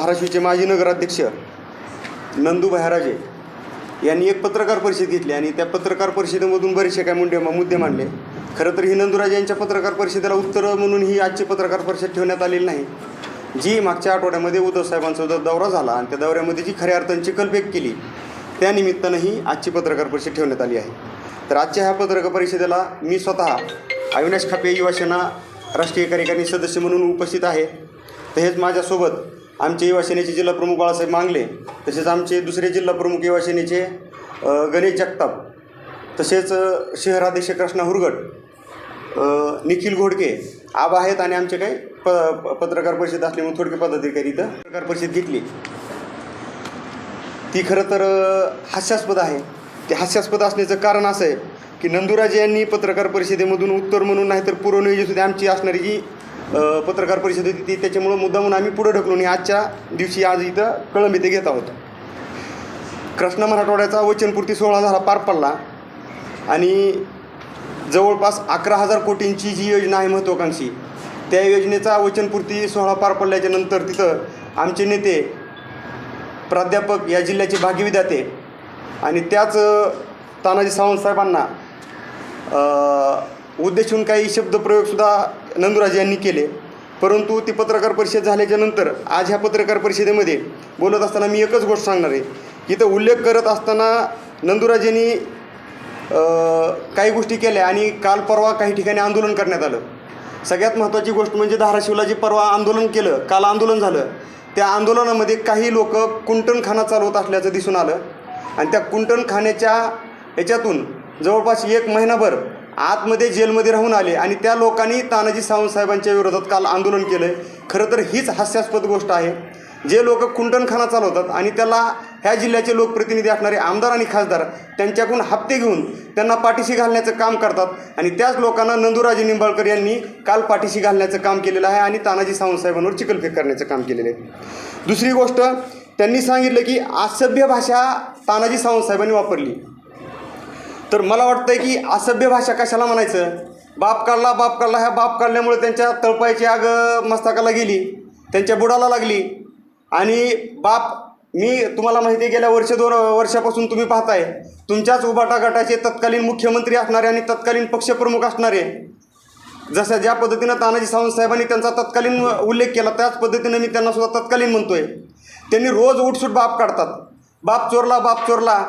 धाराशिवचे माजी नगराध्यक्ष नंदू बहाराजे यांनी एक पत्रकार परिषद घेतली आणि त्या पत्रकार परिषदेमधून बरेचसे काय मुंडे मुद्दे मांडले. खरं तर ही नंदुराज यांच्या पत्रकार परिषदेला उत्तरं म्हणून ही आजची पत्रकार परिषद ठेवण्यात आलेली नाही. जी मागच्या आठवड्यामध्ये उद्धव साहेबांचा जो दौरा झाला आणि त्या दौऱ्यामध्ये जी खऱ्या अर्थांची कल्पेक केली त्यानिमित्तानं ही आजची पत्रकार परिषद ठेवण्यात आली आहे. तर आजच्या ह्या पत्रकार परिषदेला मी स्वतः अविनाश खापे युवासेना राष्ट्रीय कार्यकारिणी सदस्य म्हणून उपस्थित आहे. तसेच माझ्यासोबत आमचे युवा सेनेचे जिल्हा प्रमुख बाळासाहेब मांगले तसेच आमचे दुसरे जिल्हा प्रमुख युवा सेनेचे गणेश जगताप तसेच शहराध्यक्ष कृष्णा हुरगट निखिल घोडके आबा आहेत आणि आमचे काही प पत्रकार परिषद असल्यामुळे थोडके पदाधिकारी इथं. पत्रकार परिषद घेतली. ती खरं तर हास्यास्पद आहे. ते हास्यास्पद असण्याचं कारण असं आहे की नंदुराजे यांनी पत्रकार परिषदेमधून उत्तर म्हणून नाही तर पूर्वनियोजित आमची असणारी जी पत्रकार परिषद होती ती त्याच्यामुळं मुद्दामून आम्ही पुढं ढकलून आजच्या दिवशी आज इथं कळंब इथे घेत आहोत. कृष्णा मराठवाड्याचा वचनपूर्ती सोहळा झाला पार पडला आणि जवळपास अकरा हजार कोटींची जी योजना आहे महत्त्वाकांक्षी त्या योजनेचा वचनपूर्ती सोहळा पार पडल्याच्या नंतर तिथं आमचे नेते प्राध्यापक या जिल्ह्याचे भाग्यविधाते आणि त्याच तानाजी सावंत साहेबांना उद्देशून काही शब्दप्रयोगसुद्धा नंदुराज यांनी केले. परंतु ती पत्रकार परिषद झाल्याच्यानंतर आज ह्या पत्रकार परिषदेमध्ये बोलत असताना मी एकच गोष्ट सांगणार आहे. इथं उल्लेख करत असताना नंदुराजेंनी यांनी काही गोष्टी केल्या आणि काल परवा काही ठिकाणी आंदोलन करण्यात आलं. सगळ्यात महत्त्वाची गोष्ट म्हणजे धाराशिवला जे परवा आंदोलन केलं काल आंदोलन झालं त्या आंदोलनामध्ये काही लोक कुंटणखाना चालवत असल्याचं दिसून आलं. आणि त्या कुंटणखान्याच्या याच्यातून जवळपास एक महिनाभर आतमध्ये जेलमध्ये राहून आले आणि त्या लोकांनी तानाजी सावंतसाहेबांच्या विरोधात काल आंदोलन केलं आहे खरं तर हीच हास्यास्पद गोष्ट आहे. जे लोक कुंटणखाना चालवतात आणि त्याला ह्या जिल्ह्याचे लोकप्रतिनिधी असणारे आमदार आणि खासदार त्यांच्याकडून हप्ते घेऊन त्यांना पाठीशी घालण्याचं काम करतात आणि त्याच लोकांना नंदुराजे निंबाळकर यांनी काल पाठीशी घालण्याचं काम केलेलं आहे आणि तानाजी सावंतसाहेबांवर चिकलफेक करण्याचं काम केलेलं आहे. दुसरी गोष्ट त्यांनी सांगितलं की असभ्य भाषा तानाजी सावंतसाहेबांनी वापरली. तर मला वाटतं की असभ्य भाषा कशाला म्हणायचं? बाप काढला बाप काढला ह्या बाप काढल्यामुळे त्यांच्या तळपायची आग मस्तकाला गेली त्यांच्या बुडाला लागली. आणि बाप मी तुम्हाला माहिती आहे गेल्या वर्ष दोन वर्षापासून तुम्ही पाहताय तुमच्याच उभाटा गटाचे तत्कालीन मुख्यमंत्री असणारे आणि तत्कालीन पक्षप्रमुख असणारे. जसं ज्या पद्धतीनं तानाजी सावंत साहेबांनी त्यांचा तत्कालीन उल्लेख केला त्याच पद्धतीनं मी त्यांना सुद्धा तत्कालीन म्हणतोय. त्यांनी रोज उठसूट बाप काढतात. बाप चोरला बाप चोरला.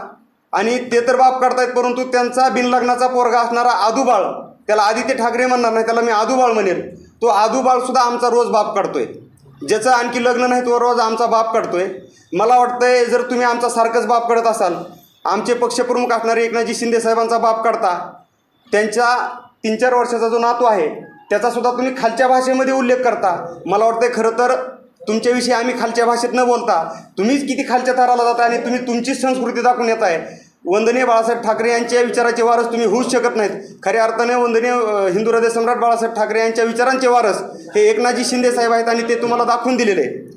आणि ते तर बाप काढतायत परंतु त्यांचा बिनलग्नाचा पोरगा असणारा आदुबाळ त्याला आदित्य ठाकरे म्हणणार नाही त्याला मी आदुबाळ म्हणेल. तो आदुबाळसुद्धा आमचा रोज बाप काढतोय ज्याचं आणखी लग्न नाही तो रोज आमचा बाप काढतोय मला वाटतंय जर तुम्ही आमचा सारखंच बाप काढत असाल आमचे पक्षप्रमुख असणारे एकनाथजी शिंदे साहेबांचा बाप काढता त्यांच्या तीन चार वर्षाचा जो नातू आहे त्याचासुद्धा तुम्ही खालच्या भाषेमध्ये उल्लेख करता. मला वाटतंय खरं तर तुमच्याविषयी आम्ही खालच्या भाषेत न बोलता तुम्हीच किती खालच्या थराला जाता आणि तुम्ही तुमचीच संस्कृती दाखवून येत आहे. वंदनीय बाळासाहेब ठाकरे यांच्या विचाराचे वारस तुम्ही होऊच शकत नाहीत. खऱ्या अर्थाने वंदनीय हिंदू हृदय सम्राट बाळासाहेब ठाकरे यांच्या विचारांचे वारस हे एकनाथजी शिंदे साहेब आहेत आणि ते तुम्हाला दाखवून दिलेले आहे.